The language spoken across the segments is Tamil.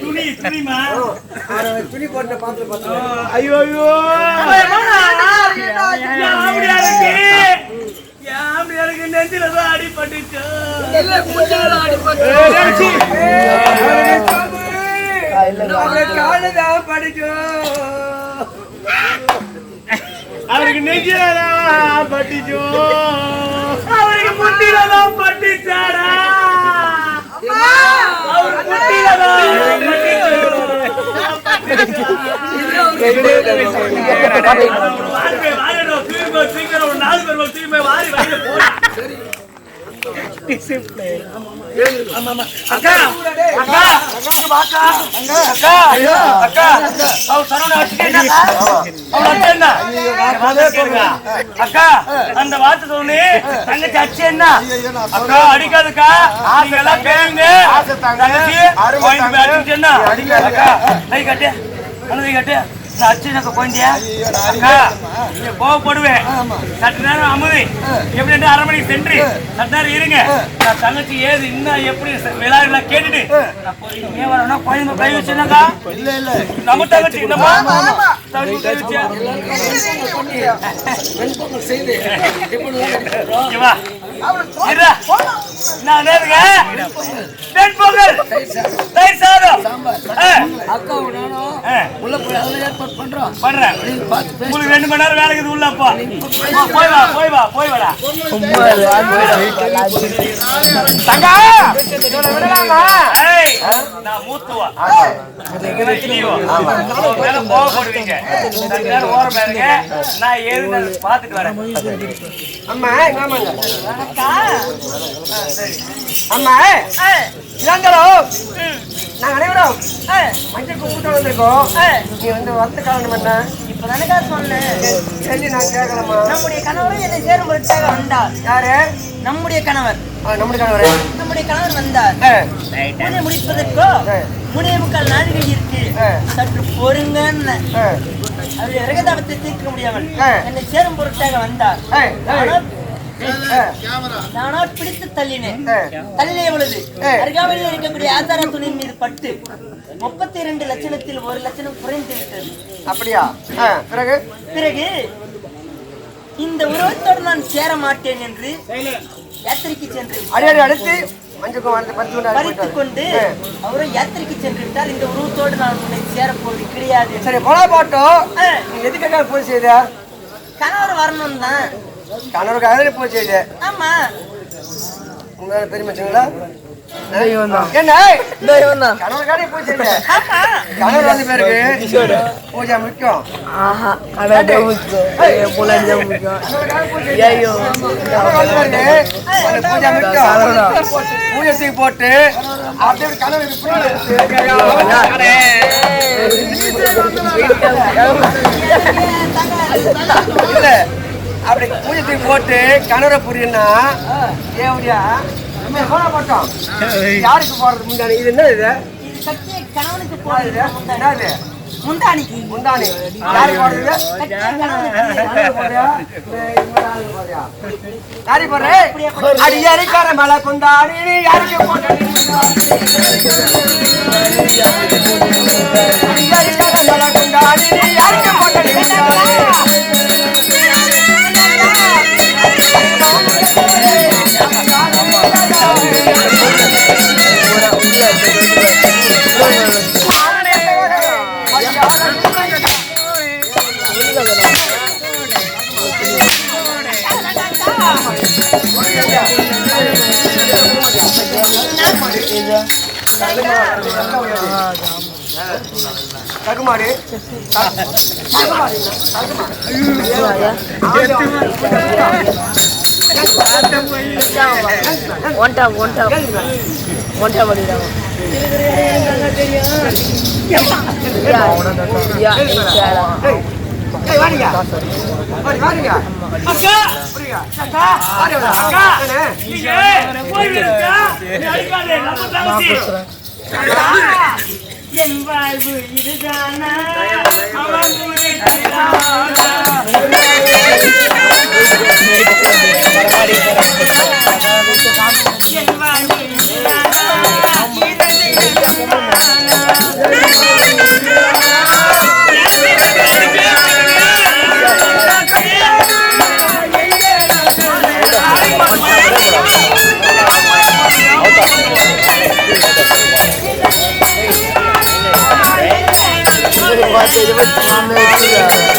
துணி துணிமா துணி பாத்திரம் ஐயோ ஐயோ யாமியாருக்கு நெஞ்சில தான் அடிபட்டுச்சு காலதான் படிக்கும் அவருக்கு நெஞ்சிலாம் பட்டிச்சோ. அவருக்கு முட்டில தான் பட்டுச்சாடா. அவர் முட்டில தான் வாரி பேர் திரும்ப வாரி வாரி போடா அக்கா அக்கா அக்கா அக்கா அக்கா அவர் சரவண வச்சுக்கேன்னா அவர் அச்சேன்னா அக்கா அந்த வார்த்தை சொன்னே தங்கச்சி அச்சேன்னா அக்கா அடிக்காதுக்கா எல்லாம் பேருங்க தங்கச்சி பாயிண்ட் போய் அடிச்சுட்டேன்னா அக்கா கை கட்டு அனுமதி கட்டு குழந்தையா அக்கா நீங்க கோவப்படுவேன் சற்று நேரம் அமுதி. எப்படி அரை மணிக்கு சென்று. சற்று நேரம் இருங்க. நான் தங்கச்சி ஏது இன்னும் எப்படி கேட்டுட்டு. நான் பொறுமையா வரணும் குழந்தை கை வச்சுனாக்கா இல்ல இல்ல. நம்ம தங்கச்சி என்னப்பா? தங்கச்சி கை வச்சியா உங்களுக்கு ரெண்டு மணி நேரம் வேலை இருக்குது உள்ள அப்பா. போ, போய் வா, போய் வா, போய் வாடா. தங்கா, நான் மூத்தவா. ஓரமா. நான் வரேன். அம்மா ஆ, சரி அம்மா இளங்கரம் நாங்க அனைவரும் மஞ்சள் கும்பிட்டு வந்திருக்கோம். நீ வந்து வந்த காரணம் என்ன இப்பதானக்கா சொன்னேன் சொல்லி நான் கேட்கலாமா நம்முடைய கணவர் என்னை சேரும் பொருட்டாக வந்தார். யாரு? நம்முடைய கணவர். நம்முடைய கணவரே. நம்முடைய கணவர் வந்தார். முனை முடிப்பதற்கோ. முனைய முக்கால் நாடுகள் இருக்கு. சற்று பொறுங்கன்னு அவருடைய ரகதாபத்தை தீர்க்க முடியாமல். என்னை சேரும் பொருட்டாக வந்தார். நானோ- பிடித்து தள்ளினேன். பொழுது ஆ. அருகாமையில் இருக்கக்கூடிய ஆதார துணியின் மீது பட்டு முப்பத்தி இரண்டு லட்சணத்தில் ஒரு லட்சணம் குறைந்து விட்டது. அப்படியா? பிறகு? பிறகு இந்த உருவத்தோடு நான் சேர மாட்டேன் என்று யாத்திரைக்கு சென்று அடி அடி அடுத்து பறித்து கொண்டு. அவரும் யாத்திரைக்கு சென்று விட்டார். இந்த உருவத்தோடு நான் உன்னை சேரப்போவது கிடையாது. சரி எதுக்காக போய் செய்த? கணவர் வரணும் தான் கணவருக்காக நீ போய் செய்த ஆமா. உங்க பெருமைச்சுங்களா என்ன? கணவருக்காக கணவர் வந்து பிறகு பூஜை முக்கியம். செய்த. கணவர் பிறகு உனக்கு பூஜை முக்கியம். பூஜை தூக்கி போட்டு அப்படியே கணவர் அப்படி பூஜை போட்டு கணவரை புரியுன்னா ஏவடியா போட்டோம்? யாருக்கு போறது முந்தானி? இது என்ன இது? கணவனுக்கு? போடுறது என்ன இது முந்தானிக்கு. முந்தானி. யாருக்கு போடுறது? கணவனுக்கு யாருக்கு போடுறியா? இந்த இவங்க யாருக்கு தகுமாடி தகுமாடி ஒன்டா ஒன்டா ஒன்டா அக்கா அக்கா என் வாழ்வு இதுதானா என் வாழ்வு இதுதானா जाते जब मामले जाते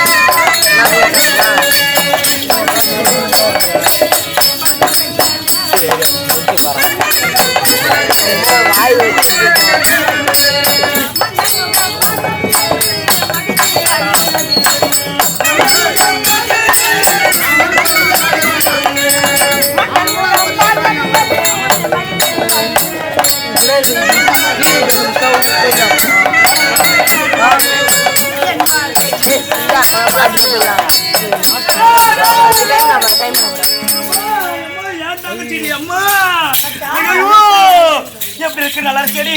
எப்படி இருக்கு நல்லா இருக்கடி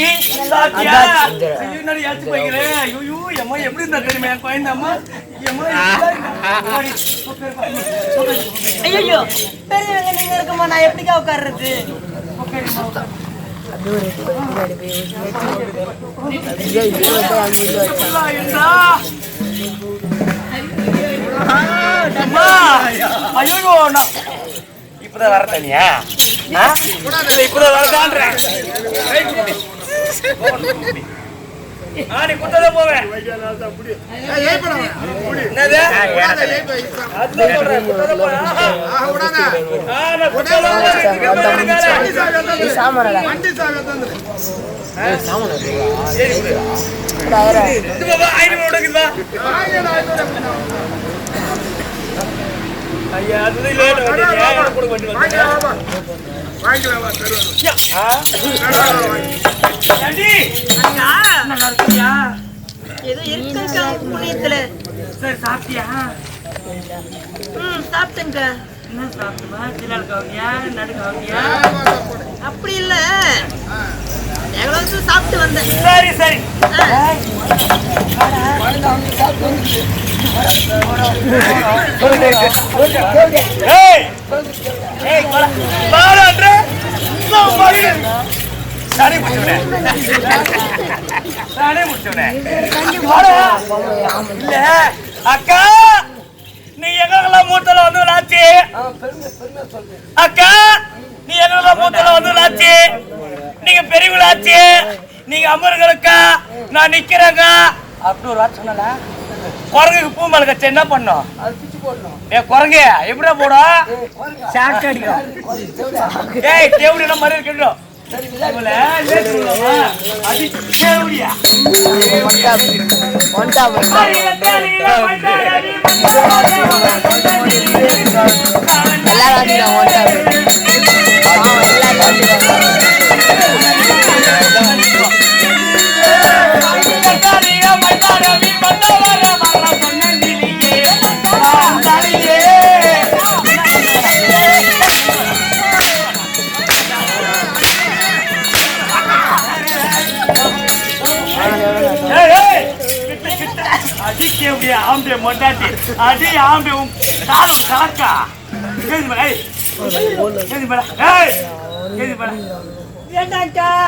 சாப்பிட்டியா ஐயோ என்னடி ஏச்சு போய்க்கிறேன் ஐயோ அம்மா எப்படி இருந்தா தெரியுமா என் குழந்தை அம்மா ஐயோ பெரியவங்க நீங்க இருக்குமா நான் எப்படிக்கா உட்கார்றது? இருந்தா இப்பதான் வர தனியா இப்பதான் வரதான்றேன் நீ குத்தத போவேன் என்னது? ஏதோ இருக்குங்க புண்ணியத்துல சரி, சாப்பிட்டியா? ம் சாப்பிட்டேங்க என்ன சாப்பிட்டுமா? நடு கவுனியா? அப்படி இல்ல. எவ்வளவு சாப்பிட்டு வந்தேன். சரி சரி. ஏய் ஏய் இல்ல அக்கா நீ எங்கெல்லாம் மூத்தல வந்து லாச்சி அக்கா நீ எங்கெல்லாம் மூத்தல வந்து லாச்சி நீங்க பெரியவளாச்சு நீங்க அமருங்களுக்கா நான் நிக்கிறேங்க அப்படி ஒரு வார்த்தை சொன்னல குரங்குக்கு பூ மேல கச்ச என்ன பண்ணும் ஏ குரங்கு எப்படிடா போடும் ஷாக் அடிக்கும் ஏய் மாதிரி இருக்கட்டும் இவள அடிக்க முடியா ஆம்பே மொண்டாட்டி அடி ஆம்பே உன் கால் கலக்கா கேது மேல ஏய் கேது மேல ஏய் கேது மேல வேண்டாம்க்கா